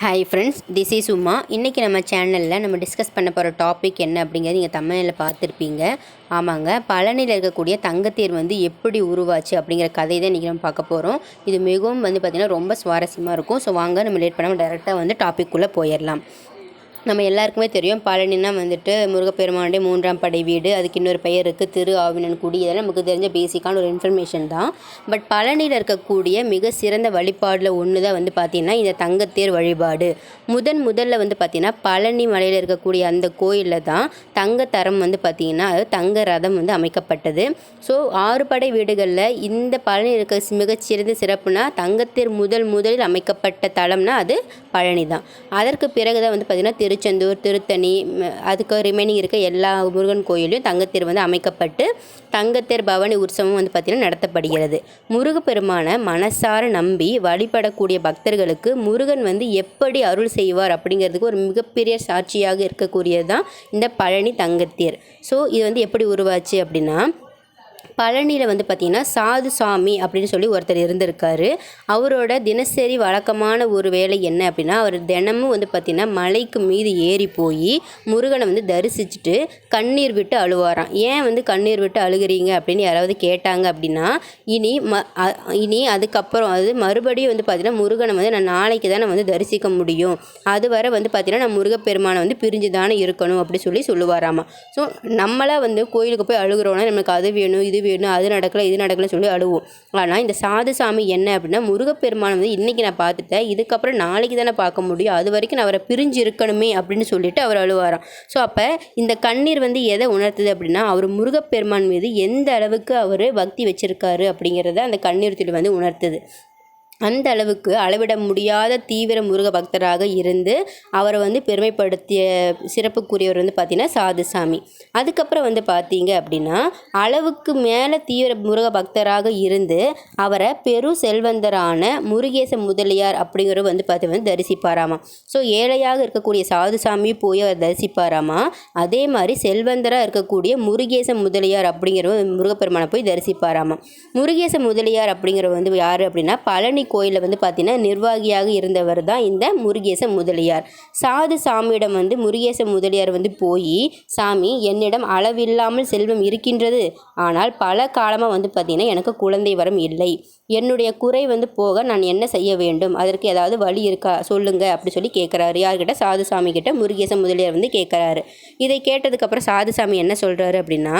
Hi friends this is Uma இன்றைக்கி நம்ம சேனலில் நம்ம டிஸ்கஸ் பண்ண போகிற டாபிக் என்ன அப்படிங்கிறது நீங்கள் தமிழில் பார்த்துருப்பீங்க. ஆமாங்க பழனியில் இருக்கக்கூடிய தங்கத்தேர் வந்து எப்படி உருவாச்சு அப்படிங்கிற கதை தான் இன்றைக்கி நம்ம பார்க்க போகிறோம் இது மிகவும் வந்து பார்த்திங்கன்னா ரொம்ப சுவாரஸ்யமாக இருக்கும். ஸோ வாங்க நம்ம லேட் பண்ணாமல் டேரெக்டாக வந்து டாபிக்குள்ளே போயிடலாம். நம்ம எல்லாருக்குமே தெரியும் பழனினா வந்துட்டு முருகப்பெருமானுடைய மூன்றாம் படை வீடு அதுக்கு இன்னொரு பெயர் இருக்குது திரு ஆவினன்குடி இதெல்லாம் நமக்கு தெரிஞ்ச பேசிக்கான ஒரு இன்ஃபர்மேஷன் தான். பட் பழனியில் இருக்கக்கூடிய மிக சிறந்த வழிபாடில் ஒன்று தான் வந்து பார்த்திங்கன்னா இந்த தங்கத்தேர் வழிபாடு. முதன் முதல்ல வந்து பார்த்திங்கன்னா பழனி மலையில் இருக்கக்கூடிய அந்த கோயிலில் தான் தங்கத்தரம் வந்து பார்த்திங்கன்னா அதாவது தங்க ரதம் வந்து அமைக்கப்பட்டது. ஸோ ஆறு படை வீடுகளில் இந்த பழனி இருக்க மிகச்சிறந்த சிறப்புனா தங்கத்தேர் முதல் முதலில் அமைக்கப்பட்ட தளம்னா அது பழனி தான் அதற்கு பிறகு தான் வந்து பார்த்திங்கன்னா திருச்செந்தூர் திருத்தணி அதுக்கு ரிமைனிங் இருக்க எல்லா முருகன் கோயிலையும் தங்கத்தேர் வந்து அமைக்கப்பட்டு தங்கத்தேர் பவனி உற்சவம் வந்து பார்த்திங்கன்னா நடத்தப்படுகிறது. முருகப்பெருமானை மனசார நம்பி வழிபடக்கூடிய பக்தர்களுக்கு முருகன் வந்து எப்படி அருள் செய்வார் அப்படிங்கிறதுக்கு ஒரு மிகப்பெரிய சாட்சியாக இருக்கக்கூடியது தான் இந்த பழனி தங்கத்தேர். ஸோ இது வந்து எப்படி உருவாச்சு அப்படின்னா பழனியில் வந்து பார்த்திங்கன்னா சாது சாமி அப்படின்னு சொல்லி ஒருத்தர் இருந்திருக்காரு. அவரோட தினசரி வழக்கமான ஒரு வேலை என்ன அப்படின்னா அவர் தினமும் வந்து பார்த்திங்கன்னா மலைக்கு மீது ஏறி போய் முருகனை வந்து தரிசிச்சுட்டு கண்ணீர் விட்டு அழுவாராம். ஏன் வந்து கண்ணீர் விட்டு அழுகிறீங்க? அப்படின்னு யாராவது கேட்டாங்க அப்படின்னா இனி ம இனி அதுக்கப்புறம் அது மறுபடியும் வந்து பார்த்திங்கன்னா முருகனை வந்து நான் நாளைக்கு தான் நான் வந்து தரிசிக்க முடியும். அதுவரை வந்து பார்த்திங்கன்னா நான் முருகப்பெருமானை வந்து பிரிஞ்சு தானே இருக்கணும் அப்படி சொல்லி சொல்லுவாராமா. ஸோ நம்மளாம் வந்து கோயிலுக்கு போய் அழுகிறோன்னா நமக்கு அது வேணும் இது இது வேணும் அது நடக்கலை இது நடக்கலைன்னு சொல்லி அழுவோம். ஆனால் இந்த சாது சாமி என்ன அப்படின்னா முருகப்பெருமான் வந்து இன்றைக்கி நான் பார்த்துட்டேன். இதுக்கப்புறம் நாளைக்கு தானே பார்க்க முடியும். அது வரைக்கும் நான் அவரை பிரிஞ்சு இருக்கணுமே அப்படின்னு சொல்லிட்டு அவர் அழுவாராம். ஸோ அப்போ இந்த கண்ணீர் வந்து எதை உணர்த்துது அப்படின்னா அவர் முருகப்பெருமான் மீது எந்த அளவுக்கு அவர் பக்தி வச்சிருக்காரு அப்படிங்கிறத அந்த கண்ணீர் துளி வந்து உணர்த்துது. அந்த அளவுக்கு அளவிட முடியாத தீவிர முருக பக்தராக இருந்து அவரை வந்து பெருமைப்படுத்திய சிறப்புக்குரியவர் வந்து பார்த்திங்கன்னா சாதுசாமி. அதுக்கப்புறம் வந்து பார்த்தீங்க அப்படின்னா அளவுக்கு மேலே தீவிர முருக பக்தராக இருந்து அவரை பெரு செல்வந்தரான முருகேச முதலியார் அப்படிங்கிறவர் வந்து பார்த்தீங்கன்னா வந்து தரிசிப்பாராமா. ஸோ ஏழையாக இருக்கக்கூடிய சாதுசாமி போய் அவர் தரிசிப்பாராமா. அதே மாதிரி செல்வந்தராக இருக்கக்கூடிய முருகேச முதலியார் அப்படிங்கிறவர் முருகப்பெருமானை போய் தரிசிப்பாராமா. முருகேச முதலியார் அப்படிங்கிறவர் வந்து யார் அப்படின்னா பழனி கோயிலில் வந்து பார்த்தீங்கன்னா நிர்வாகியாக இருந்தவர் தான் இந்த முருகேச முதலியார். சாது சாமியிடம் வந்து முருகேச முதலியார் வந்து போய் சாமி என்னிடம் அளவில்லாமல் செல்வம் இருக்கின்றது. ஆனால் பல காலமாக வந்து பார்த்தீங்கன்னா எனக்கு குழந்தை வரம் இல்லை. என்னுடைய குறை வந்து போக நான் என்ன செய்ய வேண்டும்? அதற்கு ஏதாவது வழி இருக்கா? சொல்லுங்க அப்படி சொல்லி கேட்குறாரு யார்கிட்ட? சாதுசாமி கிட்ட முருகேச முதலியார் வந்து கேட்குறாரு இதை கேட்டதுக்கப்புறம் சாதுசாமி என்ன சொல்கிறாரு அப்படின்னா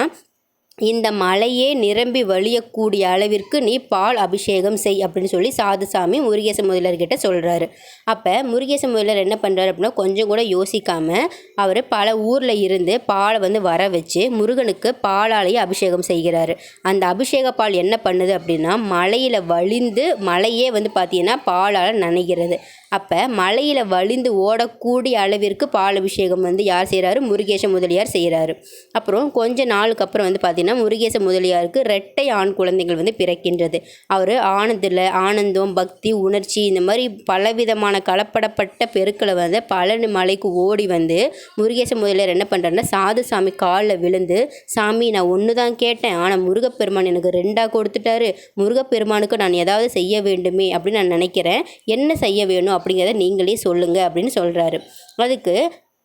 இந்த மலையே நிரம்பி வழியக்கூடிய அளவிற்கு நீ பால் அபிஷேகம் செய் அப்படின்னு சொல்லி சாதுசாமி முருகேச முதலர்கிட்ட சொல்கிறாரு அப்போ முருகேச முதலர் என்ன பண்ணுறாரு அப்படின்னா கொஞ்சம் கூட யோசிக்காமல் அவர் பல ஊரில் இருந்து பாலை வந்து வர வச்சு முருகனுக்கு பாலாலேயே அபிஷேகம் செய்கிறாரு. அந்த அபிஷேக பால் என்ன பண்ணுது அப்படின்னா மலையில் வழிந்து மலையே வந்து பார்த்தீங்கன்னா பாலால் நனைகிறது. அப்போ மலையில் வழிந்து ஓடக்கூடிய அளவிற்கு பால் அபிஷேகம் வந்து யார் செய்கிறாரு முருகேச முதலியார் செய்கிறாரு அப்புறம் கொஞ்ச நாளுக்கு அப்புறம் வந்து பார்த்திங்கன்னா முருகேச முதலியாருக்கு ரெட்டை ஆண் குழந்தைகள் வந்து பிறக்கின்றது. அவர் ஆனந்தில் ஆனந்தம் பக்தி உணர்ச்சி இந்த மாதிரி பலவிதமான கலப்படப்பட்ட பெருக்களை வந்து பழனி மலைக்கு ஓடி வந்து முருகேச முதலியார் என்ன பண்ணுறாருன்னா சாது சாமி காலில் விழுந்து சாமி நான் ஒன்று தான் கேட்டேன் ஆனால் முருகப்பெருமான் எனக்கு ரெண்டாக கொடுத்துட்டாரு. முருகப்பெருமானுக்கு நான் ஏதாவது செய்ய வேண்டுமே அப்படின்னு நான் நினைக்கிறேன். என்ன செய்ய வேணும்? அப்படிங்கிறத நீங்களே சொல்லுங்க அப்படின்னு சொல்கிறாரு அதுக்கு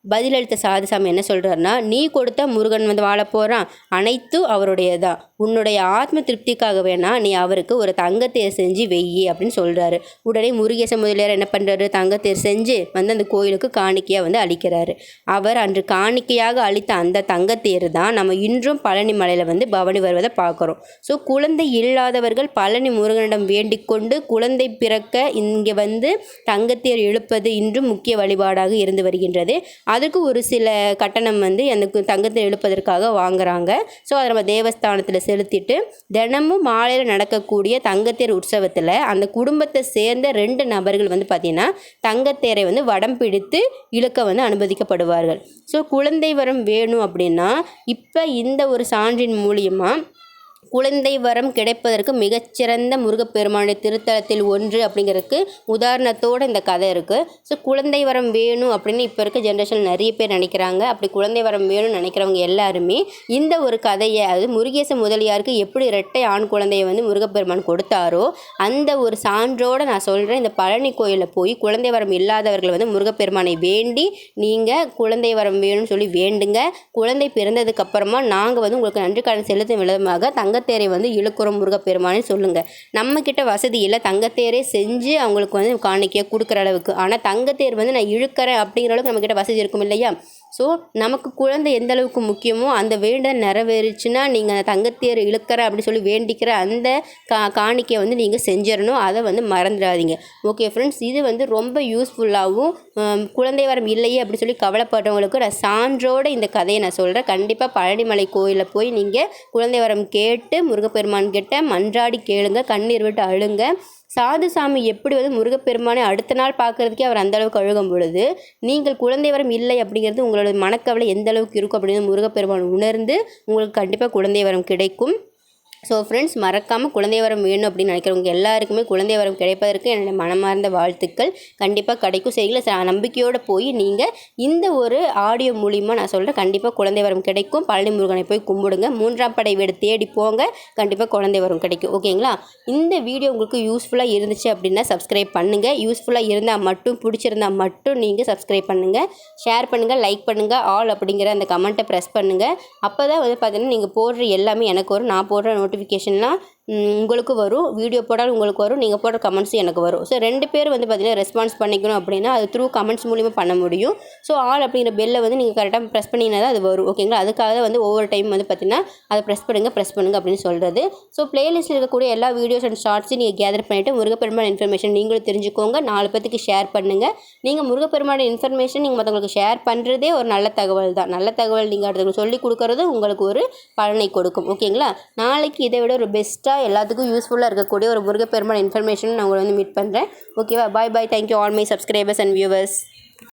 பதிலளித்த சாதுசாமி என்ன சொல்கிறாருன்னா நீ கொடுத்த முருகன் வந்து வாழ போகிறான் அனைத்தும் அவருடையதான் உன்னுடைய ஆத்ம திருப்திக்காக வேணா நீ அவருக்கு ஒரு தங்கத்தேர் செஞ்சு வெய்யி அப்படின்னு சொல்கிறாரு உடனே முருகேச முதலியார் என்ன பண்ணுறாரு தங்கத்தேர் செஞ்சு வந்து அந்த கோயிலுக்கு காணிக்கையாக வந்து அளிக்கிறாரு. அவர் அன்று காணிக்கையாக அளித்த அந்த தங்கத்தேர் தான் நம்ம இன்றும் பழனி மலையில் வந்து பவனி வருவதை பார்க்குறோம். ஸோ குழந்தை இல்லாதவர்கள் பழனி முருகனிடம் வேண்டிக் கொண்டு குழந்தை பிறக்க இங்கே வந்து தங்கத்தேர் இழுப்பது இன்றும் முக்கிய வழிபாடாக இருந்து வருகின்றது. அதுக்கு ஒரு சில கட்டணம் வந்து அந்த கு- தங்கத்தை எழுப்பதற்காக வாங்குறாங்க. ஸோ அதை நம்ம தேவஸ்தானத்தில் செலுத்திட்டு தினமும் மாலையில் நடக்கக்கூடிய தங்கத்தேர் உற்சவத்தில் அந்த குடும்பத்தை சேர்ந்த ரெண்டு நபர்கள் வந்து பார்த்திங்கன்னா தங்கத்தேரை வந்து வடம் பிடித்து இழுக்க வந்து அனுமதிக்கப்படுவார்கள். ஸோ குழந்தை வரம் வேணும் அப்படின்னா இப்போ இந்த ஒரு சான்றின் மூலியமாக குழந்தை வரம் கிடைப்பதற்கு மிகச்சிறந்த முருகப்பெருமானுடைய திருத்தலத்தில் ஒன்று அப்படிங்கிறதுக்கு உதாரணத்தோடு இந்த கதை இருக்குது ஸோ குழந்தை வரம் வேணும் அப்படின்னு இப்போ இருக்க ஜென்ரேஷன் நிறைய பேர் நினைக்கிறாங்க. அப்படி குழந்தை வரம் வேணும்னு நினைக்கிறவங்க எல்லாருமே இந்த ஒரு கதையை அது முருகேச முதலியாருக்கு எப்படி இரட்டை ஆண் குழந்தையை வந்து முருகப்பெருமான் கொடுத்தாரோ அந்த ஒரு சான்றோடு நான் சொல்கிறேன் இந்த பழனி கோயிலில் போய் குழந்தை வரம் இல்லாதவர்கள் வந்து முருகப்பெருமானை வேண்டி நீங்கள் குழந்தை வரம் வேணும்னு சொல்லி வேண்டுங்க. குழந்தை பிறந்ததுக்கப்புறமா நாங்கள் வந்து உங்களுக்கு நன்றி கடன் செலுத்தும் விதமாக தங்கத்தேரை வந்து இழுக்குறோம் முருகப்பெருமானே சொல்லுங்கள் நம்மக்கிட்ட வசதி இல்லை தங்கத்தேரே செஞ்சு அவங்களுக்கு வந்து காணிக்கையாக கொடுக்குற அளவுக்கு. ஆனால் தங்கத்தேர் வந்து நான் இழுக்கிறேன் அப்படிங்கிற அளவுக்கு நம்மக்கிட்ட வசதி இருக்கும் இல்லையா? ஸோ நமக்கு குழந்தை எந்த அளவுக்கு முக்கியமோ அந்த வேண்டல் நிறைவேறுச்சுன்னா நீங்கள் அந்த தங்கத்தேர் இழுக்கிற அப்படின்னு சொல்லி வேண்டிக்கிற அந்த கா காணிக்கையை வந்து நீங்கள் செஞ்சிடணும். அதை வந்து மறந்துடாதீங்க. ஓகே ஃப்ரெண்ட்ஸ் இது வந்து ரொம்ப யூஸ்ஃபுல்லாகவும் குழந்தை வரம் இல்லையே அப்படின்னு சொல்லி கவலைப்படுறவங்களுக்கு நான் சான்றோட இந்த கதையை நான் சொல்கிறேன் கண்டிப்பாக பழனிமலை கோயிலில் போய் நீங்கள் குழந்தை வரம் கேட்டு முருகப்பெருமான் கிட்ட மன்றாடி கேளுங்க கண்ணீர் விட்டு அழுங்க. சாது சாமி எப்படி வந்து முருகப்பெருமானை அடுத்த நாள் பார்க்குறதுக்கே அவர் அந்த அளவுக்கு அழுகும் பொழுது நீங்கள் குழந்தை வரம் இல்லை அப்படிங்கிறது உங்களோட மனக்கவலை எந்த அளவுக்கு இருக்கும் அப்படின்னு முருகப்பெருமான் உணர்ந்து உங்களுக்கு கண்டிப்பாக குழந்தை வரம் கிடைக்கும். ஸோ ஃப்ரெண்ட்ஸ் மறக்காமல் குழந்தை வரம் வேணும் அப்படின்னு நினைக்கிறவங்க எல்லாருக்குமே குழந்தை வரம் கிடைப்பதற்கு என்னுடைய மனமார்ந்த வாழ்த்துக்கள். கண்டிப்பாக கிடைக்கும் சரிங்களா ச- நம்பிக்கையோடு போய் நீங்கள் இந்த ஒரு ஆடியோ மூலிமா நான் சொல்கிறேன் கண்டிப்பாக குழந்தை வரம் கிடைக்கும். பழனி முருகனை போய் கும்பிடுங்க. மூன்றாம் படை வீடு தேடி போங்க. கண்டிப்பாக குழந்தை வரம் கிடைக்கும். ஓகேங்களா இந்த வீடியோ உங்களுக்கு யூஸ்ஃபுல்லாக இருந்துச்சு அப்படின்னா சப்ஸ்கிரைப் பண்ணுங்கள் யூஸ்ஃபுல்லாக இருந்தால் மட்டும் பிடிச்சிருந்தால் மட்டும் நீங்கள் சப்ஸ்கிரைப் பண்ணுங்கள் ஷேர் பண்ணுங்கள் லைக் பண்ணுங்கள் ஆல் அப்படிங்கிற அந்த கமெண்ட்டை ப்ரெஸ் பண்ணுங்கள் அப்போ தான் வந்து பார்த்தீங்கன்னா நீங்கள் போடுற எல்லாமே எனக்கு ஒரு நான் போடுற நோட்டிஃபிகேஷன்லாம் உங்களுக்கு வரும். வீடியோ போட்டாலும் உங்களுக்கு வரும். நீங்கள் போடுற கமெண்ட்ஸும் எனக்கு வரும். ஸோ ரெண்டு பேர் வந்து பார்த்திங்கன்னா ரெஸ்பான்ஸ் பண்ணிக்கணும் அப்படின்னா அது த்ரூ கமெண்ட்ஸ் மூலிமா பண்ண முடியும். ஸோ ஆல் அப்படிங்கிற பெல்லை வந்து நீங்கள் கரெக்டாக ப்ரெஸ் பண்ணிங்கன்னா தான் அது வரும். ஓகேங்களா அதுக்காக தான் வந்து ஒவ்வொரு டைம் வந்து பார்த்தீங்கன்னா அதை ப்ரெஸ் பண்ணுங்கள் ப்ரெஸ் பண்ணுங்க அப்படின்னு சொல்கிறது ஸோ பிளேலிஸ்ட்டில் இருக்கக்கூடிய எல்லா வீடியோஸ் அண்ட் ஷார்ட்ஸையும் நீங்கள் கேதர் பண்ணிவிட்டு முருகப்பெருமான் இன்ஃபர்மேஷன் நீங்களும் தெரிஞ்சுக்கோங்க. நாலு பேத்துக்கு ஷேர் பண்ணுங்கள் நீங்கள் முருகப்பெருமான் இன்ஃபர்மேஷன் நீங்கள் மற்றவங்களுக்கு ஷேர் பண்ணுறதே ஒரு நல்ல தகவல் தான். நல்ல தகவல் நீங்கள் அடுத்தவங்களுக்கு சொல்லி கொடுக்கறது உங்களுக்கு ஒரு பலனை கொடுக்கும். ஓகேங்களா நாளைக்கு இதை விட ஒரு பெஸ்ட்டாக எல்லாத்துக்கும் யூஸ்ஃபுல்லாக இருக்கக்கூடிய ஒரு முருகப்பெருமான் இன்ஃபர்மேஷன் நான் உங்களை வந்து மீட் பண்ணுறேன் ஓகேவா bye bye thank you all my subscribers and viewers